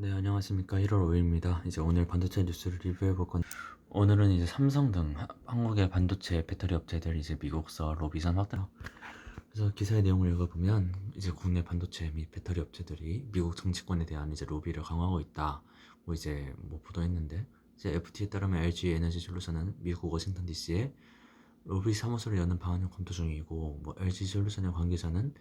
네, 안녕하십니까. 1월 5일입니다. 이제 오늘 반도체 뉴스를 리뷰해 볼 건, 오늘은 이제 삼성 등 하- 한국의 반도체 배터리 업체들 이제 미국서 로비산 확대. 그래서 기사의 내용을 읽어보면, 이제 국내 반도체 및 배터리 업체들이 미국 정치권에 대한 이제 로비를 강화하고 있다. 뭐 이제 뭐 보도했는데, 이제 FT에 따르면 LG 에너지 솔루션은 미국 워싱턴 DC에 로비 사무소를 여는 방안을 검토 중이고, 뭐 LG 솔루션의 관계자는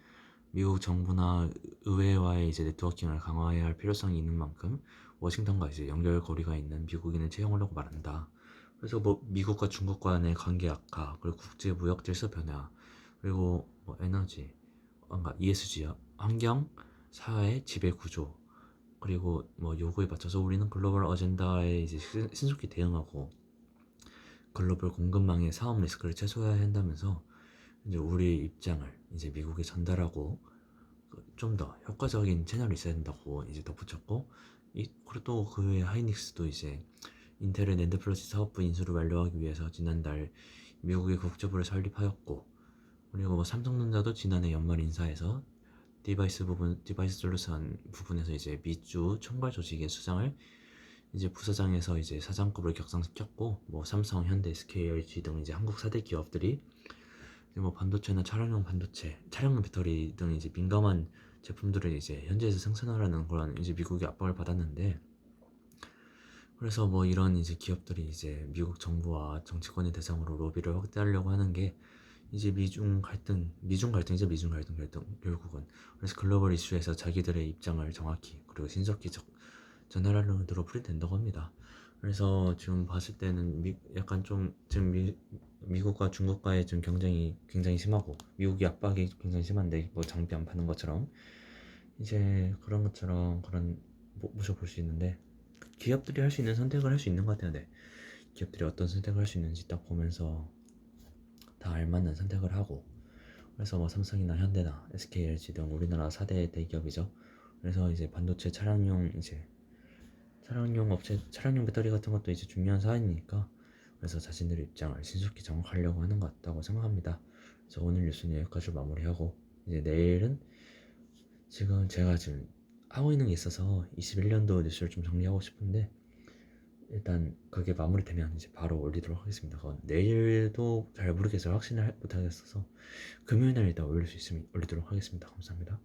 미국 정부나 의회와의 이제 네트워킹을 강화해야 할 필요성이 있는 만큼 워싱턴과 이제 연결고리가 있는 미국인을 채용하려고 말한다. 그래서 뭐 미국과 중국 간의 관계 악화, 그리고 국제 무역 질서 변화, 그리고 뭐 에너지, 뭔가 ESG, 환경, 사회, 지배 구조, 그리고 뭐 요구에 맞춰서 우리는 글로벌 어젠다에 이제 신- 신속히 대응하고 글로벌 공급망의 사업 리스크를 최소화해야 한다면서 이제 우리 입장을 이제 미국에 전달하고 좀 더 효과적인 채널이 있어야 된다고 이제 덧붙였고 이 그리고 또 그 외에 하이닉스도 이제 인텔의 낸드 플러스 사업부 인수를 완료하기 위해서 지난달 미국의 국제부를 설립하였고 그리고 뭐 삼성전자도 지난해 연말 인사에서 디바이스 부분 디바이스 솔루션 부분에서 이제 미주 총괄 조직의 수장을 이제 부사장에서 이제 사장급을 격상시켰고 뭐 삼성, 현대, SK, LG 등 이제 한국 4대 기업들이 뭐 반도체나 차량용 반도체, 차량용 배터리 등 이제 민감한 제품들을 이제 현지에서 생산하라는 그런 이제 미국의 압박을 받았는데 그래서 뭐 이런 이제 기업들이 이제 미국 정부와 정치권의 대상으로 로비를 확대하려고 하는 게 이제 미중 갈등, 미중 갈등이죠 미중 갈등 갈등 결국은 그래서 글로벌 이슈에서 자기들의 입장을 정확히 그리고 신속히 적, 전달하려는 의도로 풀이된다고 합니다. 그래서 지금 봤을 때는 미, 약간 좀 지금 미, 미국과 중국과의 좀 경쟁이 굉장히 심하고 미국이 압박이 굉장히 심한데 뭐 장비 안 파는 것처럼 이제 그런 것처럼 그런 모- 모습 볼수 있는데 기업들이 할 수 있는 선택을 할 수 있는 것 같아요. 네. 기업들이 어떤 선택을 할 수 있는지 딱 보면서 다 알맞는 선택을 하고 그래서 뭐 삼성이나 현대나 SK, LG 등 우리나라 4대 대기업이죠. 그래서 이제 반도체 차량용 이제 차량용 업체 차량용 배터리 같은 것도 이제 중요한 사안이니까 그래서 자신들의 입장을 신속히 정확하려고 하는 것 같다고 생각합니다. 그래서 오늘 뉴스는 여기까지 마무리하고 이제 내일은 지금 제가 지금 하고 있는 게 있어서 21년도 뉴스를 좀 정리하고 싶은데 일단 그게 마무리되면 이제 바로 올리도록 하겠습니다. 그건 내일도 잘 모르겠어요. 확신을 할- 못하겠어서 금요일 날 일단 올릴 수 있으면 올리도록 하겠습니다. 감사합니다.